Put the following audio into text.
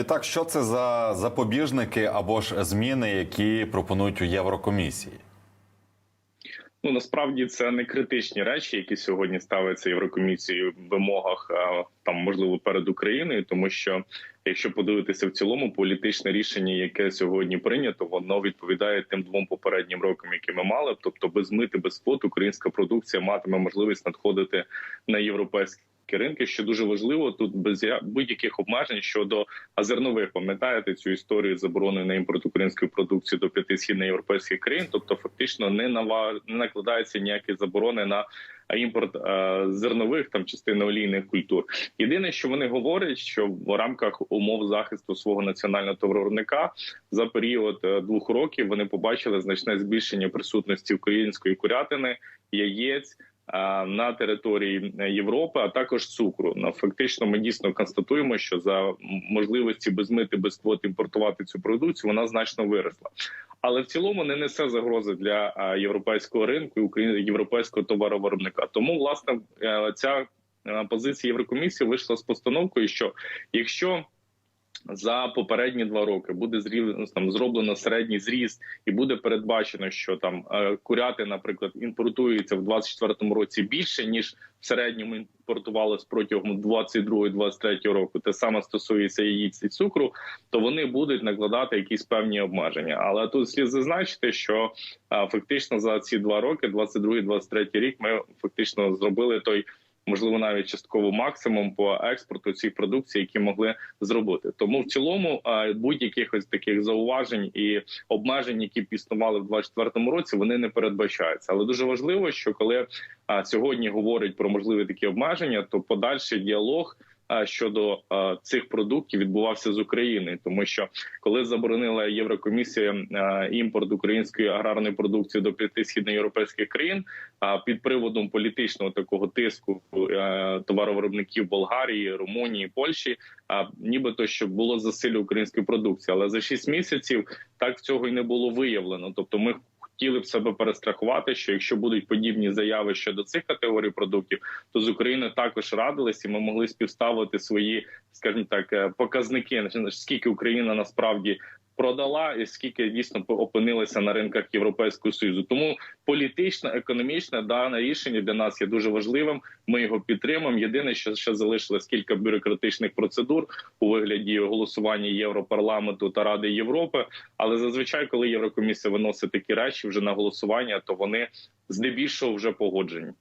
І так, що це за запобіжники або ж зміни, які пропонують у Єврокомісії? Ну насправді це не критичні речі, які сьогодні ставляться Єврокомісією в вимогах там можливо перед Україною, тому що якщо подивитися в цілому, політичне рішення, яке сьогодні прийнято, воно відповідає тим двом попереднім рокам, які ми мали. Тобто, без мити, без квот українська продукція матиме можливість надходити на європейські ринки, що дуже важливо тут без будь-яких обмежень щодо зернових. Пам'ятаєте цю історію заборони на імпорт української продукції до п'яти східноєвропейських країн? Тобто, фактично не нава не накладаються ніякі заборони на імпорт е, зернових там частини олійних культур. Єдине, що вони говорять, що в рамках умов захисту свого національного товаровиробника за період е, двох років вони побачили значне збільшення присутності української курятини, яєць. Е, На території Європи, а також цукру. Ну, фактично, ми дійсно констатуємо, що за можливості без мити, без квот імпортувати цю продукцію, вона значно виросла. Але в цілому не несе загрози для європейського ринку і європейського товаровиробника. Тому власне е, ця е, позиція Єврокомісії вийшла з постановкою, що якщо за попередні два роки буде зрів там зроблено середній зріст, і буде передбачено, що там е, куряти, наприклад, імпортується в 24-му році більше ніж в середньому імпортувалось протягом 22-23 року. Те саме стосується яїць і цукру, то вони будуть накладати якісь певні обмеження. Але тут слід зазначити, що е, фактично за ці два роки, 22-23 рік, ми фактично зробили той можливо навіть частково максимум по експорту цієї продукції, які могли зробити. Тому в цілому е, будь-яких ось таких зауважень і обмежень, які існували в 2024 році, вони не передбачаються. Але дуже важливо, що коли е, сьогодні говорять про можливі такі обмеження, то подальший діалог. Щодо цих продуктів відбувався з України, тому що коли заборонила Єврокомісія імпорт української аграрної продукції до п'яти східноєвропейських країн, під приводом політичного такого тиску товаровиробників Болгарії, Румунії, Польщі, нібито щоб було засилля української продукції. Але за 6 місяців так цього й не було виявлено. Тобто, ми хотіли б себе перестрахувати, що якщо будуть подібні заяви щодо цих категорій продуктів, то з України також радились, і ми могли співставити свої, скажімо так, е, показники скільки Україна насправді. Продала і скільки дійсно опинилися на ринках Європейського союзу, тому політично, економічне дане рішення для нас є дуже важливим. Ми його підтримуємо. Єдине, що ще залишилось кілька бюрократичних процедур у вигляді голосування Європарламенту та Ради Європи. Але зазвичай, коли Єврокомісія виносить такі речі вже на голосування, то вони здебільшого вже погоджені.